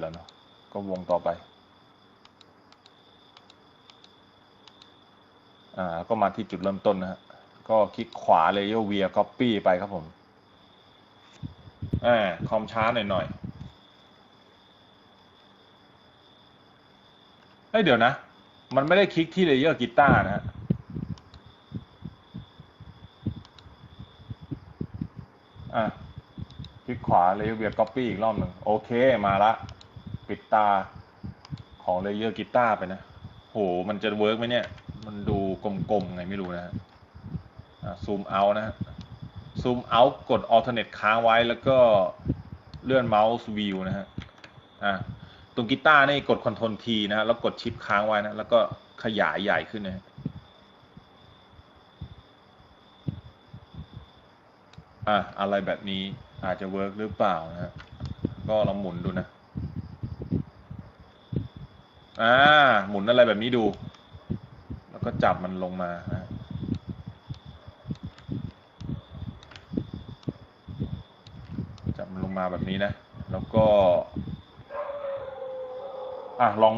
แล้วเนาะก็วงต่อไป อ่า ก็มาที่จุดเริ่มต้นนะฮะ ก็คลิกขวาเลเยโยเวียก๊อปปี้ไปครับผม อ่า คอมช้าหน่อยหน่อยเฮ้ยเดี๋ยวนะ มันไม่ได้คลิกที่เลเยอร์กีตาร์นะฮะ อะคลิกขวาเลเยอร์เวียก๊อปปี้อีกรอบหนึ่งโอเค มาละ ปิดตาของเลเยอร์กีตาร์ไปนะ โห มันจะเวิร์กไหมเนี่ย มันดูกลมๆไงไม่รู้นะฮะซูมเอานะฮะ ซูมเอากด alternate ค้างไว้แล้วก็เลื่อนเมาส์วิวนะฮะ อะ ตรงกีตาร์นี่กด Ctrl T นะฮะ แล้วกดชิปค้างไว้นะ แล้วก็ขยายใหญ่ขึ้นนะฮะอะ อะไรแบบนี้อาจจะเวิร์กหรือเปล่านะฮะ ก็ลองหมุนดูนะ อ่า หมุนอะไรแบบนี้ดู แล้วก็จับมันลงมานะจับมันลงมาแบบนี้นะ แล้วก็ อะลอง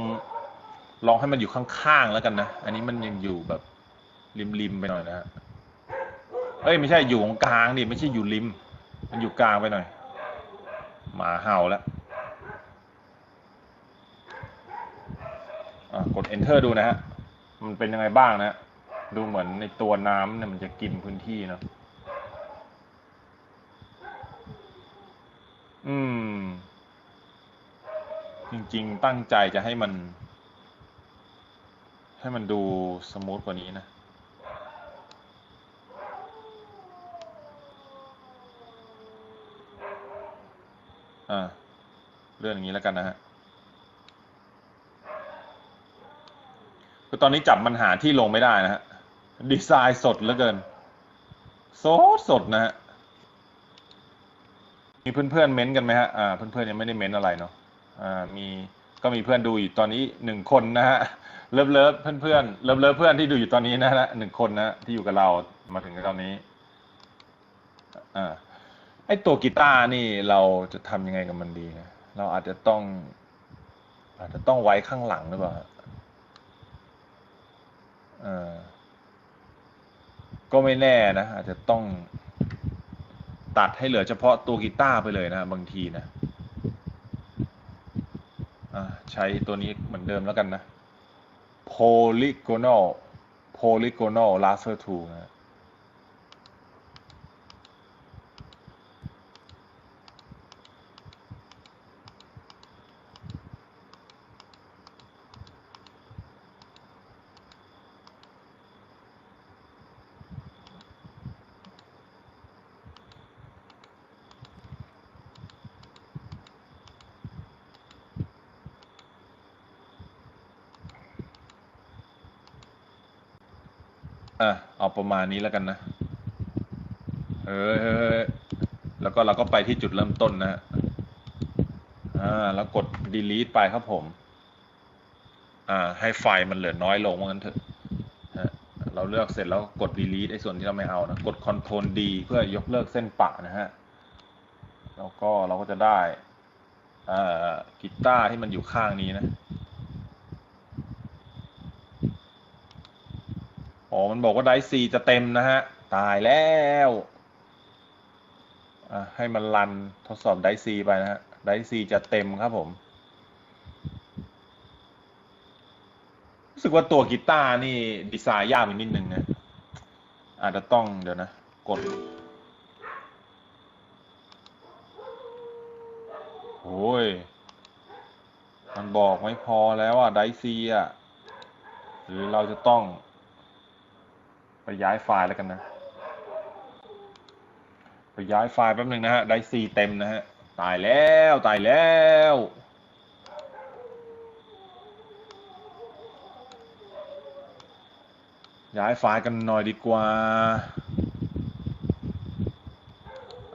ลองให้มันอยู่ข้างๆแล้วกันนะ อันนี้มันยังอยู่แบบริมๆไปหน่อยนะฮะเอ้ยไม่ใช่อยู่ตรงกลางดิไม่ใช่อยู่ริม มันอยู่กลางไปหน่อย หมาเห่าแล้ว อะ กด enter ดูนะฮะ มันเป็นยังไงบ้างนะ ดูเหมือนในตัวน้ำเนี่ยมันจะกินพื้นที่เนอะอืม จริงๆ ตั้งใจจะให้มัน ให้มันดูสมูทกว่านี้นะอ่าเลื่อนอย่างนี้แล้วกันนะฮะ คือตอนนี้จับมันหาที่ลงไม่ได้นะฮะ ดีไซน์สดเหลือเกิน สดสดนะฮะ มีเพื่อนๆเม้นต์กันไหมฮะ อ่า เพื่อนๆยังไม่ได้เม้นต์อะไรเนาะ อ่า มี ก็มีเพื่อนดูอยู่ตอนนี้หนึ่งคนนะฮะ เลิฟเลิฟเพื่อนเพื่อนเลิฟเลิฟเพื่อนที่ดูอยู่ตอนนี้นะฮะหนึ่งคนนะที่อยู่กับเรามาถึงตอนนี้ อ่า ไอตัวกีตาร์นี่เราจะทำยังไงกับมันดีนะ เราอาจจะต้อง อาจจะต้องไว้ข้างหลังหรือเปล่า ก็ไม่แน่นะ อาจจะต้องตัดให้เหลือเฉพาะตัวกีตาร์ไปเลยนะ บางทีนะใช้ตัวนี้เหมือนเดิมแล้วกันนะ polygonal polygonal laser tool นะ อะเอาประมาณนี้แล้วกันนะเฮ้ยเฮ้ยเฮ้ยแล้วก็เราก็ไปที่จุดเริ่มต้นนะฮะอ่าแล้วกด delete ไปครับผม อ่า ให้ไฟล์มันเหลือน้อยลงว่างั้นเถอะฮะเราเลือกเสร็จแล้วกด delete ไอ้ส่วนที่เราไม่เอานะ กด control D เพื่อยกเลิกเส้นปะนะฮะ แล้วก็เราก็จะได้อ่ากีตาร์ที่มันอยู่ข้างนี้นะ อ๋อ มันบอกว่าไดซีจะเต็มนะฮะ ตายแล้วอะให้มันรันทดสอบไดซีไปนะฮะ ไดซีจะเต็มครับผม รู้สึกว่าตัวกีตาร์นี่ ดีไซน์ยากไปนิดนึงนะ อาจจะต้องเดี๋ยวนะ กดโอ้ย มันบอกไม่พอแล้วอะ ไดซีอะ หรือเราจะต้อง ไปย้ายไฟล์แล้วกันนะไปย้ายไฟล์แป๊บหนึ่งนะฮะได้ซีเต็มนะฮะตายแล้วตายแล้วย้ายไฟล์กันหน่อยดีกว่า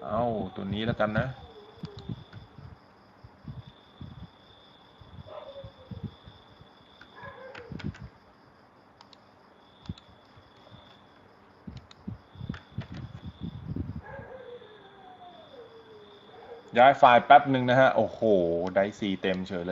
เอาตัวนี้แล้วกันนะ ย้ายไฟล์แป๊บหนึ่งนะฮะ โอ้โห ได้ซีเต็มเฉยเลย